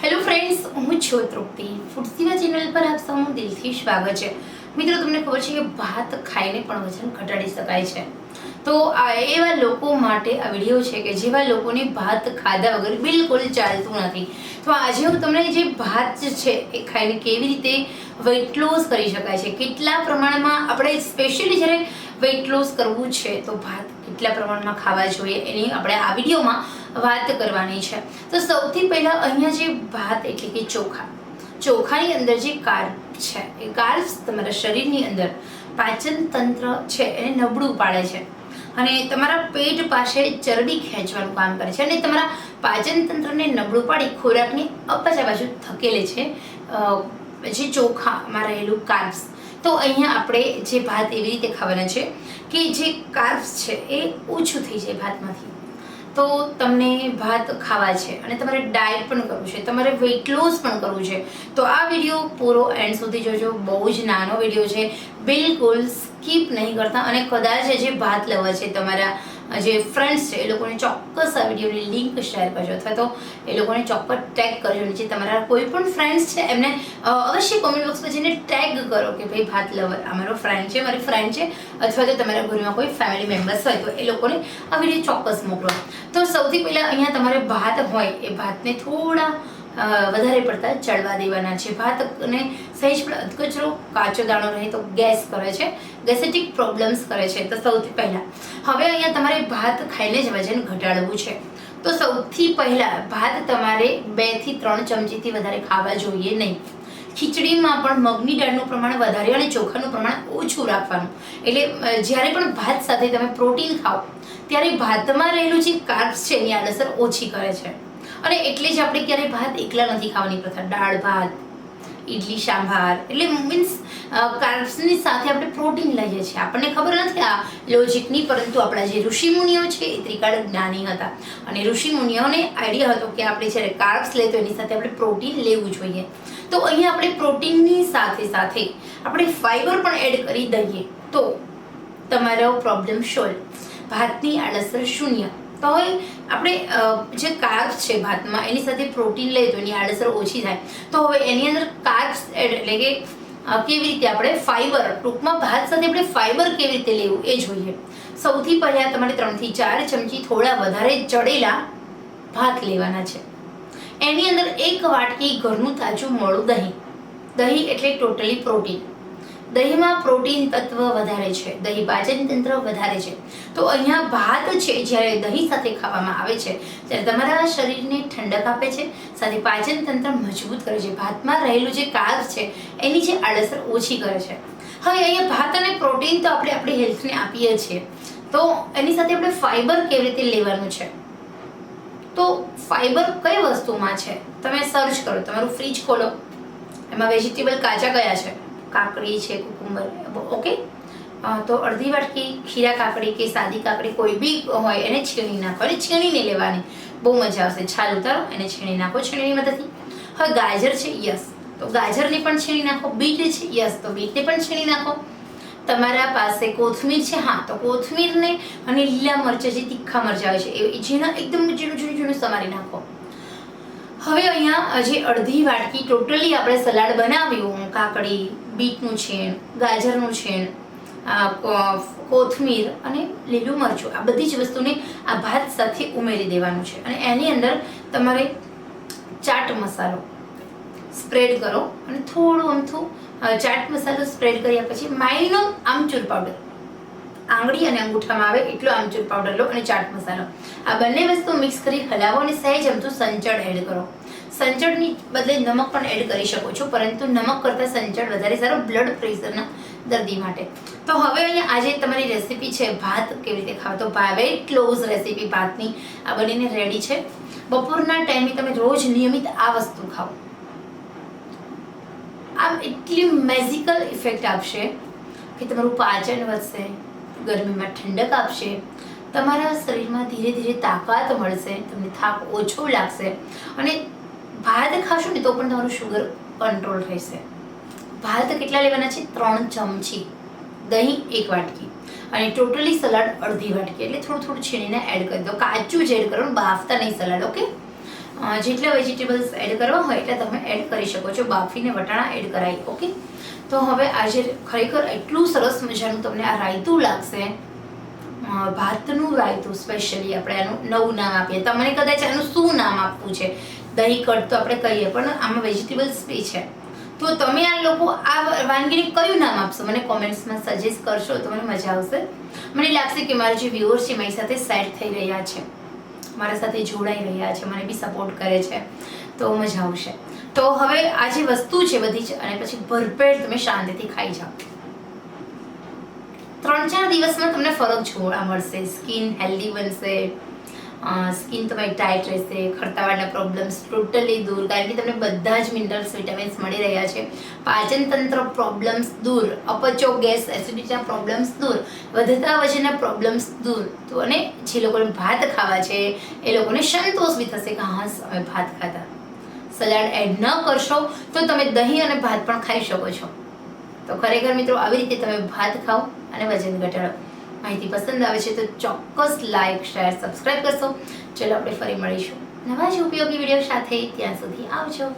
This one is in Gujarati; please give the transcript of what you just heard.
હેલો ફ્રેન્ડ્સ હું છું તૃપ્તિ. ફૂડ સેવા ચેનલ પર આપ સૌનું દિલથી સ્વાગત છે. મિત્રો, તમને ખબર છે કે ભાત ખાઈને પણ વજન ઘટાડી શકાય છે. તો આ એવા લોકો માટે આ વીડિયો છે કે જેવા લોકોને ભાત ખાધા વગર બિલકુલ ચાલતું નથી. તો આજે હું તમને જે ભાત છે એ ખાઈને કેવી રીતે વેઇટ લોસ કરી શકાય છે, કેટલા પ્રમાણમાં આપણે સ્પેશિયલી જ્યારે વેઇટ લોસ કરવું છે, તો ભાત કેટલા પ્રમાણમાં ખાવા જોઈએ, એની આપણે આ વિડીયોમાં વાત કરવાની છે. તો સૌથી પહેલાં અહીંયા જે ભાત એટલે કે ચોખા, ચોખાની અંદર જે કાર્બ છે, એ કાર્બ્સ તમારા શરીરની અંદર પાચન તંત્ર છે, એને નબળું પાડે છે. અને તમારા પેટ પાસે ચરબી ખેંચવાનું કામ કરે છે અને તમારા પાચન તંત્રને નબળું પાડી ખોરાકની અપચા બાજુ ધકેલે છે જે ચોખામાં રહેલું કાર્બ્સ તો અહીંયા આપણે જે ભાત એવી રીતે ખાવાના છે કે જે કાર્બ્સ છે એ ઓછું થઈ જાય ભાતમાંથી. તો તમને ભાત ખાવા છે અને તમારે ડાયટ પણ કરવું છે, તમારે વેઇટ લોસ પણ કરવું છે. તો આ વીડિયો પૂરો એન્ડ સુધી જોજો, બહુ જ નાનો વીડિયો છે. બિલકુલ સ્કીપ નહીં કરતા અને કદાચ જે ભાત લેવા છે તમારા જે ફ્રેન્ડ્સ છે, એ લોકોને ચોક્કસ આ વિડીયોની લિંક શેર કરજો અથવા તો એ લોકોને ચોક્કસ ટેગ કરજો. નીચે તમારા કોઈ પણ ફ્રેન્ડ્સ છે, એમને અવશ્ય કોમેન્ટ બોક્સમાં જઈને ટેગ કરો કે ભાઈ ભાત લવર આ મારો ફ્રેન્ડ છે, મારી ફ્રેન્ડ છે, અથવા તો તમારા ઘરમાં કોઈ ફેમિલી મેમ્બર્સ હોય, તો એ લોકોને આ વીડિયો ચોક્કસ મોકલો. તો સૌથી પહેલાં અહીંયા તમારે ભાત હોય, એ ભાતને થોડા વધારે પડતા ચડવા દેવાના છે. ભાતને સહેજ પણ અધકચરો કાચો દાણો રહે તો ગેસ કરે છે. ગેસેટિક પ્રોબ્લેમ્સ કરે છે. તો સૌથી પહેલાં, હવે અહીંયા તમારે ભાત ખાઈને જ વજન ઘટાડવું છે. તો સૌથી પહેલાં ભાત તમારે બેથી ત્રણ ચમચીથી વધારે ખાવા જોઈએ નહીં. ખીચડીમાં પણ મગની દાળનું પ્રમાણ વધારે અને ચોખાનું પ્રમાણ ઓછું રાખવાનું. એટલે જ્યારે પણ ભાત સાથે તમે પ્રોટીન ખાઓ, ત્યારે ભાતમાં રહેલું જે કાર્બ્સ છે એની આડઅસર ઓછી કરે છે. અને એટલે જ આપણે ક્યારેય ભાત એકલા નથી ખાવાની પ્રથા. દાળ, ભાત ઇડલી સાંભાર. એટલે મીન્સ કાર્બ્સની સાથે આપણે પ્રોટીન લઈએ છીએ. આપણને ખબર નથી આ લોજિકની પરંતુ આપણા જે ઋષિમુનિઓ છે, એ ત્રિકાળ જ્ઞાની હતા. અને ઋષિમુનિઓને આઈડિયા હતો કે આપણે જ્યારે કાર્બ્સ લે, તો એની સાથે આપણે પ્રોટીન લેવું જોઈએ. તો અહીંયા આપણે પ્રોટીનની સાથે સાથે આપણે ફાઈબર પણ એડ કરી દઈએ. તો તમારો પ્રોબ્લેમ સોલ્વ ભાતની આડઅસર શૂન્ય. તો હવે આપણે જે કાર્બ્સ છે ભાતમાં, એની સાથે પ્રોટીન લઈએ તો એની આડઅસર ઓછી થાય. તો હવે એની અંદર કાર્બ્સ એટલે કે કેવી રીતે આપણે ફાઈબર ટૂંકમાં ભાત સાથે આપણે ફાઈબર કેવી રીતે લેવું એ જોઈએ. સૌથી પહેલાં તમારે ત્રણથી ચાર ચમચી થોડા વધારે ચડેલા ભાત લેવાના છે. એની અંદર એક વાટકી ઘરનું તાજું મળું દહીં. દહીં એટલે ટોટલી પ્રોટીન દહીંમાં પ્રોટીન તત્વ વધારે છે, દહીં પાચન તંત્ર વધારે છે. તો અહીંયા ભાત છે, જ્યારે દહીં સાથે ખાવામાં આવે છે, ત્યારે તમારા શરીરને ઠંડક આપે છે, સાથે પાચન તંત્ર મજબૂત કરે છે. ભાતમાં રહેલું જે કાર્બ છે, એની જે આડઅસર ઓછી કરે છે. હવે અહીંયા ભાત અને પ્રોટીન તો આપણે આપણી હેલ્થને આપીએ છીએ. તો એની સાથે આપણે ફાઈબર કેવી રીતે લેવાનું છે? તો ફાઈબર કઈ વસ્તુમાં છે? તમે સર્ચ કરો, તમારું ફ્રીજ ખોલો. એમાં વેજીટેબલ કાચા કયા છે? કાકડી છે કુકુંબર ઓકે તો અડધી વાટકી ખીરા કાકડી કે સાદી કાકડી કોઈ બી હોય, એને છીણી નાખો. અને છીણીને લેવાની. બહુ મજા આવશે. છાલ ઉતારો, એને છીણી નાખો છીણીની મદદથી. હવે ગાજર છે, યસ. તો ગાજરને પણ છીણી નાખો. બીટ છે, યસ. તો બીટને પણ છીણી નાખો. તમારા પાસે કોથમીર છે, હા. તો કોથમીરને અને લીલા મરચાં જે તીખા મરચાં હોય છે, એ જેના એકદમ ઝીણું ઝીણું ઝીણું સમારી નાખો. હવે અહીંયા આજે અડધી વાટકી ટોટલી આપણે સલાડ બનાવ્યું. કાકડી, બીટનું છીણ, ગાજરનું છીણ કોથમીર અને લીલું મરચું. આ બધી જ વસ્તુને આ ભાત સાથે ઉમેરી દેવાનું છે. અને એની અંદર તમારે ચાટ મસાલો સ્પ્રેડ કરો. અને થોડું અમથું ચાટ મસાલો સ્પ્રેડ કર્યા પછી માઇનો આમચૂર પાવડર. આંગળી અને અંગૂઠામાં આવે એટલો આમચૂર પાવડર લો અને ચાટ મસાલો. આ બંને વસ્તુ મિક્સ કરી હલાવો અને સહેજ અમથું સંચળ એડ કરો. સંચળની બદલે નમક પણ એડ કરી શકો છો, પરંતુ નમક કરતાં સંચળ વધારે સારો બ્લડ પ્રેશરના દર્દી માટે. તો હવે અહીંયા આજે તમારી રેસીપી છે ભાત કેવી રીતે ખાવ? તો વેરી ક્લોઝ રેસીપી ભાતની. આ બનીને રેડી છે. બપોરના ટાઈમે તમે રોજ નિયમિત આ વસ્તુ ખાઓ. આમ એટલી મેઝિકલ ઇફેક્ટ આપશે કે તમારું પાચન વધશે ગરમીમાં ઠંડક આપશે, તમારા શરીરમાં ધીરે ધીરે તાકાત મળશે, તમને થાક ઓછો લાગશે અને ભાત ખાશો ને તો પણ તમારું શુગર કંટ્રોલ રહેશે. ભાત કેટલા લેવાના છે? ત્રણ ચમચી દહીં એક વાટકી અને ટોટલી સલાડ અડધી વાટકી એટલે થોડું થોડું છીણીને એડ કરી દો. કાચું જ એડ કરો, બાફતા નહીં સલાડ ઓકે જેટલા વેજીટેબલ્સ એડ કરવા હોય એટલે તમે એડ કરી શકો છો. બાફીને વટાણા એડ કરાવી ઓકે તો હવે આજે ખરેખર એટલું સરસ મજાનું તમને આ રાયતું લાગશે. ભાતનું રાયતું સ્પેશિયલી આપણે આનું નવું નામ આપીએ. તમને કદાચ આનું શું નામ આપવું છે? દહીં કટ તો આપણે કહીએ, પણ આમાં વેજીટેબલ્સ બી છે. તો તમે આ લોકો આ વાનગીને કયું નામ આપશો? મને કોમેન્ટ્સમાં સજેસ્ટ કરશો તો મને મજા આવશે. મને લાગશે કે મારા જે વ્યુઅર્સ છે મારી સાથે સેટ થઈ રહ્યા છે. મારા સાથે જોડાઈ રહ્યા છે, મને બી સપોર્ટ કરે છે, તો મજા આવશે. તો હવે આ જે વસ્તુ છે બધી જ, અને પછી ભરપેટ તમે શાંતિથી ખાઈ જાઓ. ત્રણ ચાર દિવસમાં તમને ફરક જોવા મળશે સ્કિન હેલ્ધી બનશે. સ્કિન તમારી ટાઈટ રહેશે ખરતાવાળના પ્રોબ્લેમ્સ ટોટલી દૂર. કારણ કે તમને બધા જ મિનરલ્સ વિટામિન્સ મળી રહ્યા છે. પાચન તંત્ર પ્રોબ્લેમ્સ દૂર. અપચો, ગેસ એસિડિટીના પ્રોબ્લેમ્સ દૂર. વધતા વજનના પ્રોબ્લેમ્સ દૂર. તો અને જે લોકોને ભાત ખાવા છે, એ લોકોને સંતોષ બી થશે કે હા, અમે ભાત ખાતા સલાડ એડ ન કરશો તો તમે દહીં અને ભાત પણ ખાઈ શકો છો. તો ખરેખર મિત્રો, આવી રીતે તમે ભાત ખાઓ અને વજન ઘટાડો. માહિતી પસંદ આવે છે તો ચોક્કસ લાઇક શેર સબસ્ક્રાઈબ કરશો. ચલો આપણે ફરી મળીશું. નવા જ ઉપયોગી વીડિયો સાથે ત્યાં સુધી આવજો.